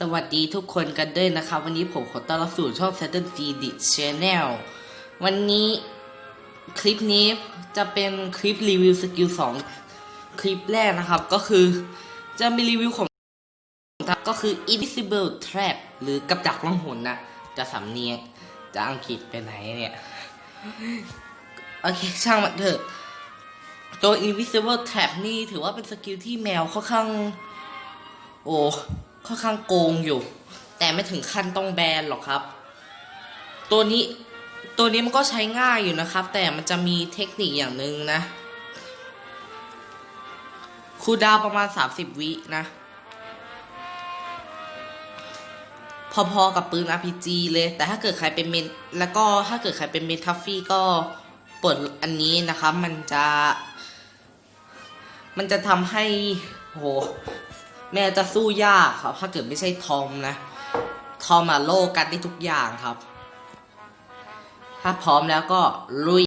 สวัสดีทุกคนกันด้วยนะครับ วันนี้ผมขอต้อนรับสู่ช่อง Saturn G D Channel วันนี้คลิปนี้จะเป็นคลิปรีวิวสกิล2 คลิปแรกนะครับ ก็คือจะมีรีวิวของก็คือ Invisible Trap หรือกับดักล่องหนนะ จะสำเนียงจะอังกฤษไปไหนเนี่ย โอเค ช่างมันเถอะ ตัว Invisible Trap นี่ถือว่าเป็นสกิลที่แมวค่อนข้าง โอ้ ค่อนข้างโกงอยู่ แต่ไม่ถึงขั้นต้องแบนหรอกครับ ตัวนี้ตัวนี้มันก็ใช้ง่ายอยู่นะครับ แต่มันจะมีเทคนิคอย่างหนึ่งนะคูดาวประมาณ 30 วินะ พอๆกับปืน RPG เลย แต่ถ้าเกิดใครเป็นเมนแล้วก็ถ้าเกิดใครเป็นเมนทัฟฟี่ก็เปิดอันนี้นะครับ มันจะ มันจะทำให้โห แม่จะสู้ยากครับ ถ้าเกิดไม่ใช่ทอมนะ ทอมอะโลกันได้ทุกอย่างครับ ถ้าพร้อมแล้วก็ลุย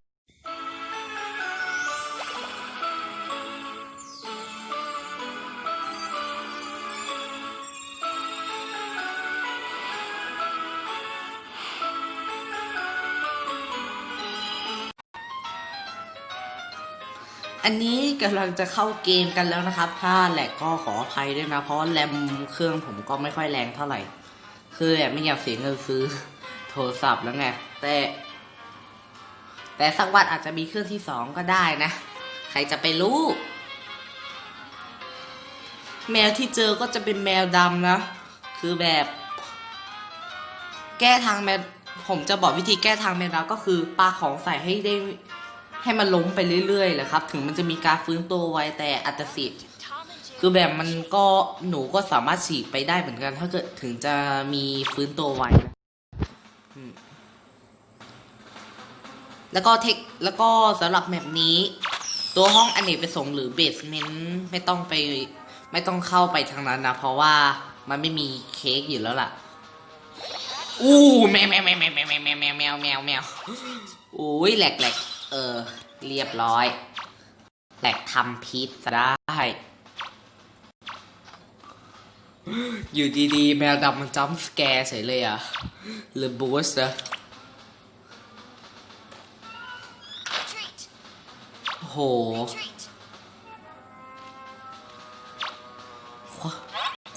กำลังจะเข้าเกมกันแล้วนะครับ ถ้าแหลกก็ขออภัยด้วยนะ เพราะแรมเครื่องผมก็ไม่ค่อยแรงเท่าไหร่ คือแบบไม่อยากเสียเงินซื้อโทรศัพท์แล้วไง แต่ แต่สักวันอาจจะมีเครื่องที่สองก็ได้นะ ใครจะไปรู้ แมวที่เจอก็จะเป็นแมวดำนะ คือแบบ แก้ทางแมวผมจะบอกวิธีแก้ทางแมวดำก็คือปาของใส่ให้ได้ ให้มันล้มไปเรื่อยๆแหละครับ ถึงมันจะมีการฟื้นตัวไวแต่อัตสิทธิ์คือแบบมันก็หนูก็สามารถฉีกไปได้เหมือนกัน ถ้าเกิดถึงจะมีฟื้นตัวไวนะแล้วก็เทคแล้วก็สำหรับแมปนี้ ตัวห้องอเนกประสงค์หรือเบสเมนต์ไม่ต้องไปไม่ต้องเข้าไปทางนั้นนะ เพราะว่ามันไม่มีเค้กอยู่แล้วล่ะ อู้แมวแมวแมวแมวแมวแมวแมวแมวแมวแมวแมวอุ้ยแหลกแหลก เออ เรียบร้อยแหลกทำพิษได้ อยู่ดีๆ แมวดำมันจัมป์สแกร์เฉยเลยอะหรือบูสนะโห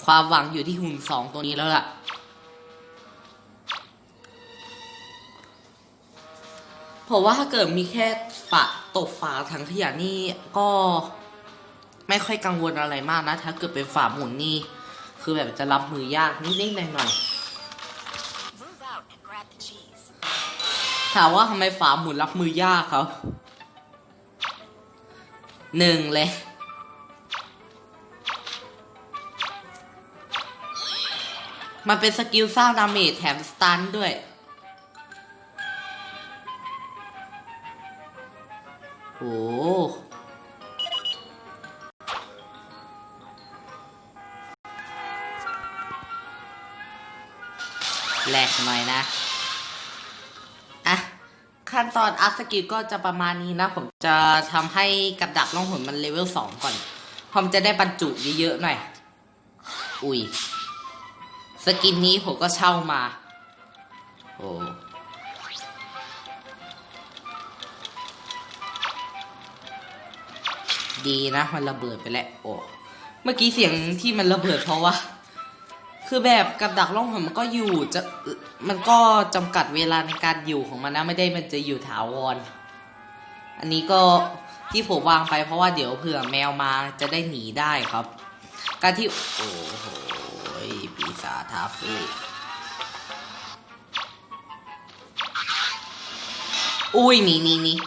ความหวังอยู่ที่หุ่นสองตัวนี้แล้วล่ะ ผมว่าถ้าเกิดมีแค่ฝาตบฝาถังขยะนี่ก็ไม่ค่อยกังวลอะไรมากนะ ถ้าเกิดเป็นฝาหมุนนี่คือแบบจะรับมือยากนิดๆหน่อย Move out and grab the cheese. ๆถามว่าทำไมฝาหมุนรับมือยากครับหนึ่งเลยมันเป็นสกิลสร้างดาเมจแถมสตันด้วย โอ้แหลกหน่อยนะ อะ ขั้นตอนอัพสกิลก็จะประมาณนี้นะ ผมจะทำให้กับดักล่องหนมันเลเวลสองก่อน ผมจะได้บรรจุเยอะๆหน่อย อุ้ย สกินนี้ผมก็เช่ามา โอ้ ดีนะมันระเบิดไปแล้วโอ้เมื่อกี้เสียงที่มันระเบิดเพราะว่า คือแบบกับดักล่องหนมันก็อยู่จะมันก็จำกัดเวลาในการอยู่ของมันนะไม่ได้มันจะอยู่ถาวร อันนี้ก็ที่ผมวางไปเพราะว่าเดี๋ยวเผื่อแมวมาจะได้หนีได้ครับ การที่โอ้โหปีศาจทาฟูอุ้ยหนี่นี่นี่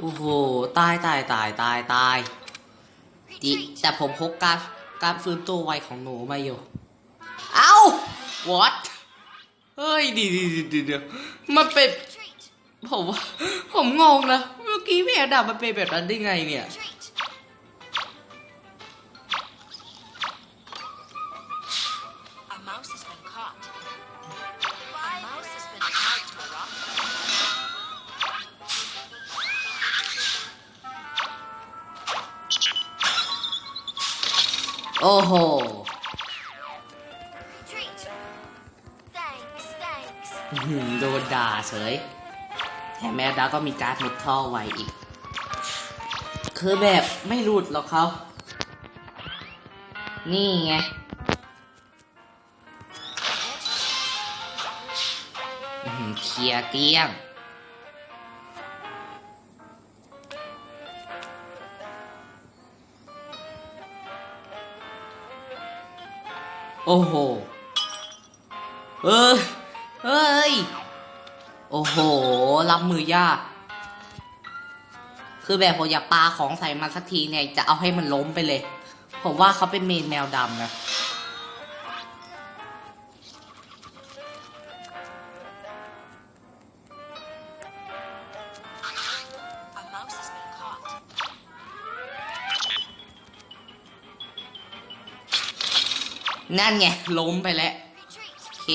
โอ้โห ตายตายตายตายตายดิแต่ผมพกการการฟื้นตัวไวของหนูมาอยู่ เอ้า what เฮ้ยดีดีดีเดี๋ยวมันเป็น ผมว่าผมงงนะเมื่อกี้แม่ดาบมันเป็นแบบนั้นได้ไงเนี่ย โอ้โห Retreat. Thanks, thanks. อื้อหือโดนด่าเฉย แถมแม่ดาก็มีการ์ดมุดท่อไวอีก คือแบบไม่หลุดหรอกเขา นี่ไงอื้อหือเคลียร์เกลี้ยง โอ้โห เออเฮ้ย โอ้โห รับมือยาก คือแบบผมอยากปาของใส่มันสักทีเนี่ย จะเอาให้มันล้มไปเลย ผมว่าเขาเป็นเมนแมวดำนะ นั่นไง ล้มไปแล้ว โอเค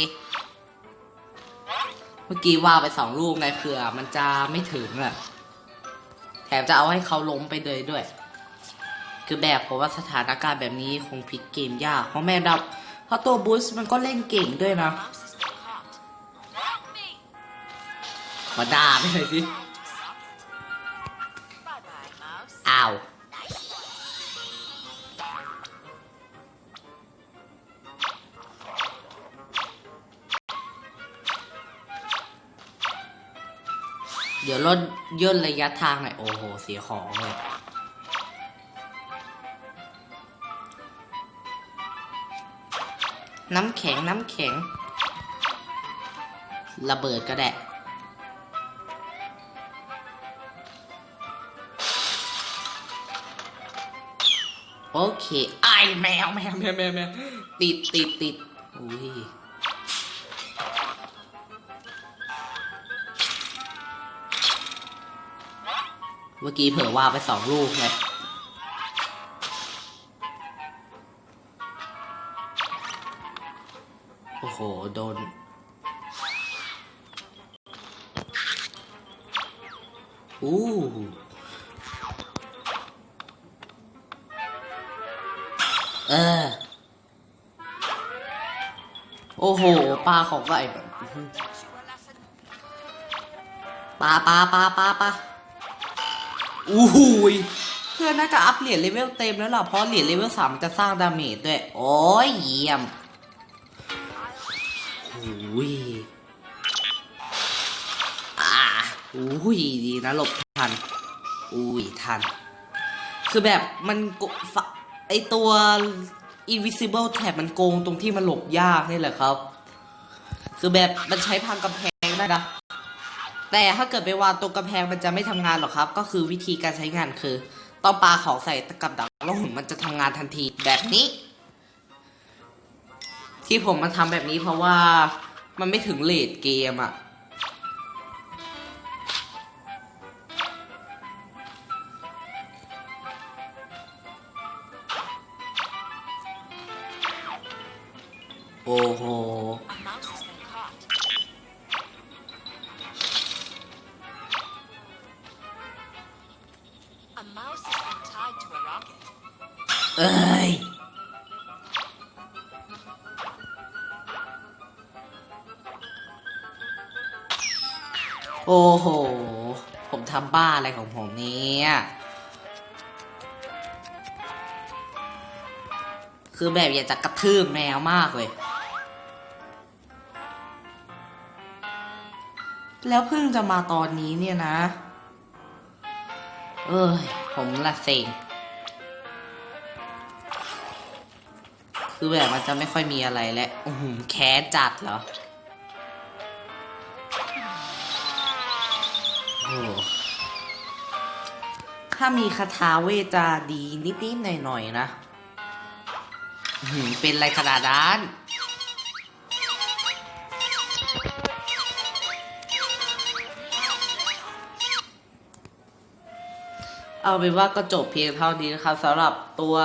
เมื่อกี้ว่าไปสองลูกไงเผื่อ มันจะไม่ถึงอะแถมจะเอาให้เขาล้มไปเลยด้วย คือแบบผมว่าสถานการณ์แบบนี้คงพลิกเกมยาก เพราะแม่ดับ เพราะตัวบูสมันก็เล่นเก่งด้วยนะ ขอด่าไปเลยสิ ดี๋ยวลดย่นระยะทางหน่อยโอ้โหเสียของเลยน้ำแข็งน้ำแข็ง ระเบิดก็ได้โอเคไอแมวแมวแมวแมวแมวติดติดติดอุ้ย เมื่อกี้เผลอว่าไปสองลูกไงโอ้โห โดน อู้ เออ โอ้โห ปลาของไก่ปลาปลาปลาปลาปลา อู้หูยเพื่อนน่าจะอัพเหรียญเลเวลเต็มแล้วล่ะเพราะเหรียญเลเวลสามจะสร้างดาเมจด้วย โอ้ยเยี่ยมอุ้ยอ่าอุ้ยดีนะหลบทันอุ้ยทัน คือแบบมันโกฟะไอตัว invisible tab มันโกงตรงที่มันหลบยากนี่แหละครับ คือแบบมันใช้พังกำแพงได้นะ แต่ถ้าเกิดไปวางตรงกำแพงมันจะไม่ทำงานหรอกครับ ก็คือวิธีการใช้งานคือ ต้องปาของใส่ตะกับดักแล้วหุ่นมันจะทำงานทันทีแบบนี้ ที่ผมมาทำแบบนี้เพราะว่ามันไม่ถึงเลทเกมอะโอ้โห เอ้ยโอ้โห ผมทำบ้าอะไรของผมเนี่ย คือแบบอยากจะกระทืบแมวมากเลย แล้วเพิ่งจะมาตอนนี้เนี่ยนะ เอ้ย ผมละเซ็ง คือแบบมันจะไม่ค่อยมีอะไรแล้วอือหือแค้จัดเหรอโอ้ถ้ามีคาถาเวจะดีนิดๆหน่อยๆนะอื้อหือเป็นไรขนาดนั้นเอาเป็นว่าก็จบเพียงเท่านี้นะครับสำหรับตัว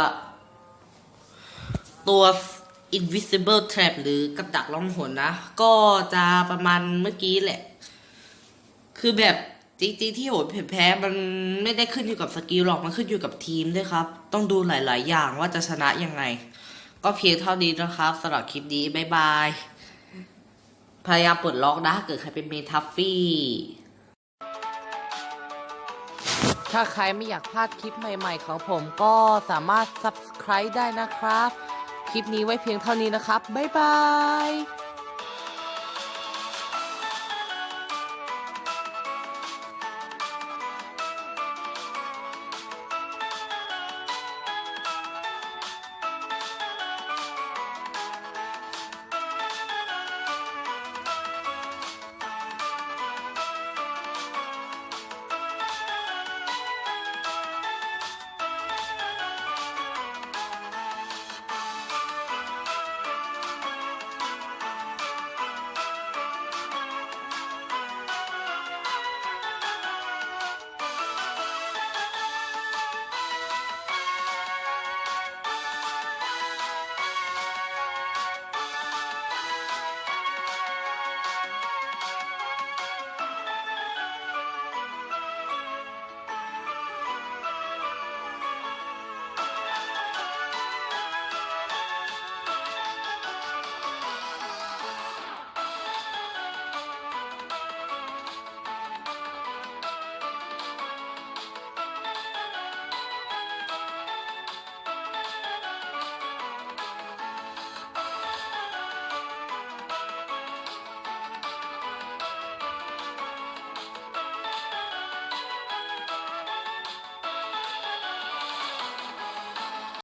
ตัว invisible trap หรือกับดักล่องหนนะ ก็จะประมาณเมื่อกี้แหละ คือแบบจริงๆที่โหดแพ้มันไม่ได้ขึ้นอยู่กับสกิลหรอก มันขึ้นอยู่กับทีมด้วยครับ ต้องดูหลายๆ อย่างว่าจะชนะยังไง ก็เพียงเท่านี้นะครับสำหรับคลิปนี้ บ๊ายบาย พยายามปลดล็อกนะถ้าเกิดใครเป็นเมทัฟฟี่ ถ้าใครไม่อยากพลาดคลิปใหม่ๆของผมก็สามารถ subscribe ได้นะครับ ลิปนี้ไว้เพียงเท่านี้นะครับ บ๊ายบาย